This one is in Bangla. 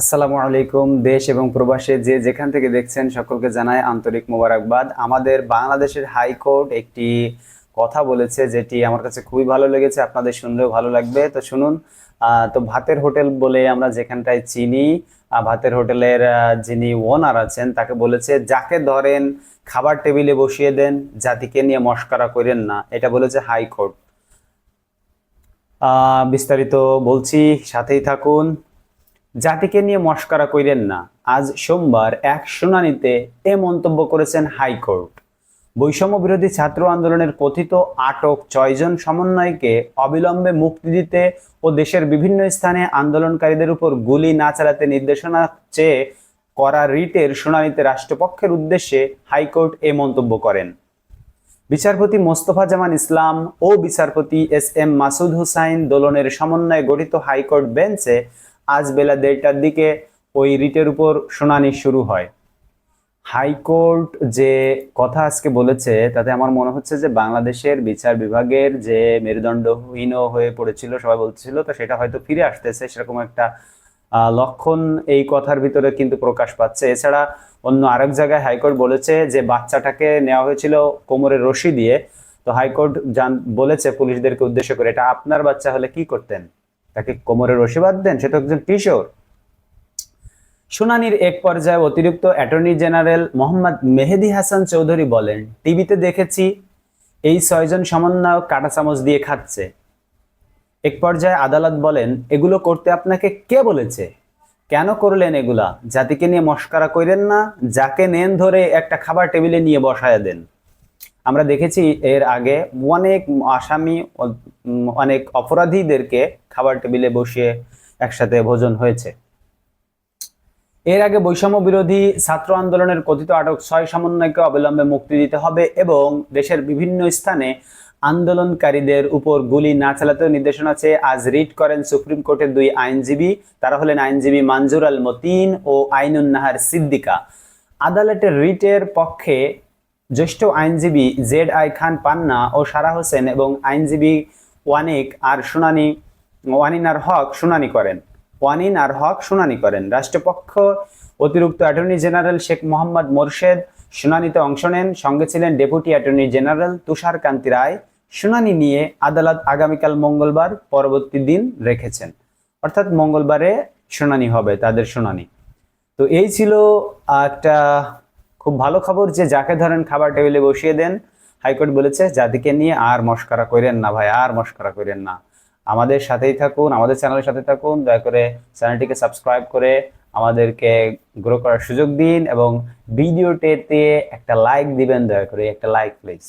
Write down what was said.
আসসালামু আলাইকুম, দেশ এবং প্রবাসে যে যেখান থেকে দেখছেন সকলকে জানায় আন্তরিক মোবারকবাদ। আমাদের বাংলাদেশের হাইকোর্ট একটি কথা বলেছে যেটি আমার কাছে খুবই ভালো লেগেছে, আপনাদের শুনলেও ভালো লাগবে। তো শুনুন তো ভাতের হোটেল বলে আমরা যেখানটায় চিনি ভাতের হোটেলের যিনি ওনার আছেন, তাকে বলেছে, যাকে ধরেন খাবার টেবিলে বসিয়ে দেন, জাতিকে নিয়ে মস্করা করেন না। এটা বলেছে হাইকোর্ট। বিস্তারিত বলছি, সাথেই থাকুন। জাতিকে নিয়ে মস্করা কইরেন না। আজ সোমবার এক শুনানিতে এ মন্তব্য করেছেন হাইকোর্ট। বৈষম্য বিরোধী ছাত্র আন্দোলনের কথিত আটক ছয়জন সমন্বয়কে অবিলম্বে মুক্তি দিতে ও দেশের বিভিন্ন স্থানে আন্দোলনকারীদের উপর গুলি না চালাতে নির্দেশনা চেয়ে করা রিটের শুনানিতে রাষ্ট্রপক্ষের উদ্দেশ্যে হাইকোর্ট এ মন্তব্য করেন। বিচারপতি মোস্তফা জামান ইসলাম ও বিচারপতি এস এম মাসুদ হুসাইন দোলনের সমন্বয়ে গঠিত হাইকোর্ট বেঞ্চে আজ বেলা দেড়টার দিকে ওই রিটের উপর শুনানি শুরু হয়। হাইকোর্ট যে কথা আজকে বলেছে, তাতে আমার মনে হচ্ছে যে বাংলাদেশের বিচার বিভাগের যে মেরুদণ্ডহীন হয়ে পড়েছিল, সবাই বলছিল, তো সেটা হয়তো ফিরে আসতেছে, সেরকম একটা লক্ষণ এই কথার ভিতরে কিন্তু প্রকাশ পাচ্ছে। এছাড়া অন্য আরেক জায়গায় হাইকোর্ট বলেছে যে বাচ্চাটাকে নেওয়া হয়েছিল কোমরের রশি দিয়ে। তো হাইকোর্ট জান, বলেছে পুলিশদেরকে উদ্দেশ্য করে, এটা আপনার বাচ্চা হলে কি করতেন? তাকে কোমরে রশি বাঁধতেন সে তো একজন কিশোর। শুনানির এক পর্যায়ে অতিরিক্ত অ্যাটর্নি জেনারেল মোহাম্মদ মেহেদি হাসান চৌধুরী বলেন, টিভিতে দেখেছি, এই ছয়জন সমন্বয়ক কাঁটা চামচ দিয়ে খাচ্ছে। এক পর্যায়ে আদালত বলেন, এগুলো করতে আপনাকে কে বলেছে? কেন করলেন এগুলা? জাতিকে নিয়ে মস্কারা কইরেন না, যাকে নেন ধরে একটা খাবার টেবিলে নিয়ে বসায় দেন। আমরা দেখেছি এর আগে অনেক আসামি অনেক অপরাধীদেরকে খাবার টেবিলে বসিয়ে একসাথে ভোজন হয়েছে। এর আগে বৈষম্য বিরোধী ছাত্র আন্দোলনের কথিত আটক ছয় সমন্বয়কে অবিলম্বে মুক্তি দিতে হবে এবং দেশের বিভিন্ন স্থানে আন্দোলনকারীদের উপর গুলি না চালাতেও নির্দেশনা চেয়ে আজ রিট করেন সুপ্রিম কোর্টের দুই আইনজীবী। তারা হলেন আইনজীবী মানজুর আল মতিন ও আইনুন্নাহার সিদ্দিকা। আদালতের রিটের পক্ষে জ্যেষ্ঠ আইনজীবী জেড আই খান পান্না ও সারা হোসেন এবং আইনজীবী ওয়ানিক আর শুনানি ওয়ানিন আর হক শুনানি করেন। ওয়ানিন আর হক শুনানি করেন। রাষ্ট্রপক্ষ অতিরিক্ত অ্যাটর্নি জেনারেল শেখ মোহাম্মদ মোরশেদ শুনানিতে অংশ নেন। সঙ্গে ছিলেন deputy attorney general Tushar Kanti Roy. শুনানি নিয়ে আদালত আগামীকাল মঙ্গলবার পরবর্তী দিন রেখেছেন। অর্থাৎ মঙ্গলবারে শুনানি হবে, তাদের শুনানি। তো এই ছিল একটা খুব ভালো খবর যে যাকে ধরেন খাবার টেবিলে বসিয়ে দেন, হাইকোর্ট বলেছে যাদেরকে নিয়ে আর মস্করা করেন না ভাই, আর মস্করা করেন না। আমাদের সাথেই থাকুন, আমাদের চ্যানেলের সাথে থাকুন, দয়া করে চ্যানেলটিকে সাবস্ক্রাইব করে আমাদেরকে গ্রো করার সুযোগ দিন এবং ভিডিওটিতে একটা লাইক দিবেন, দয়া করে একটা লাইক প্লিজ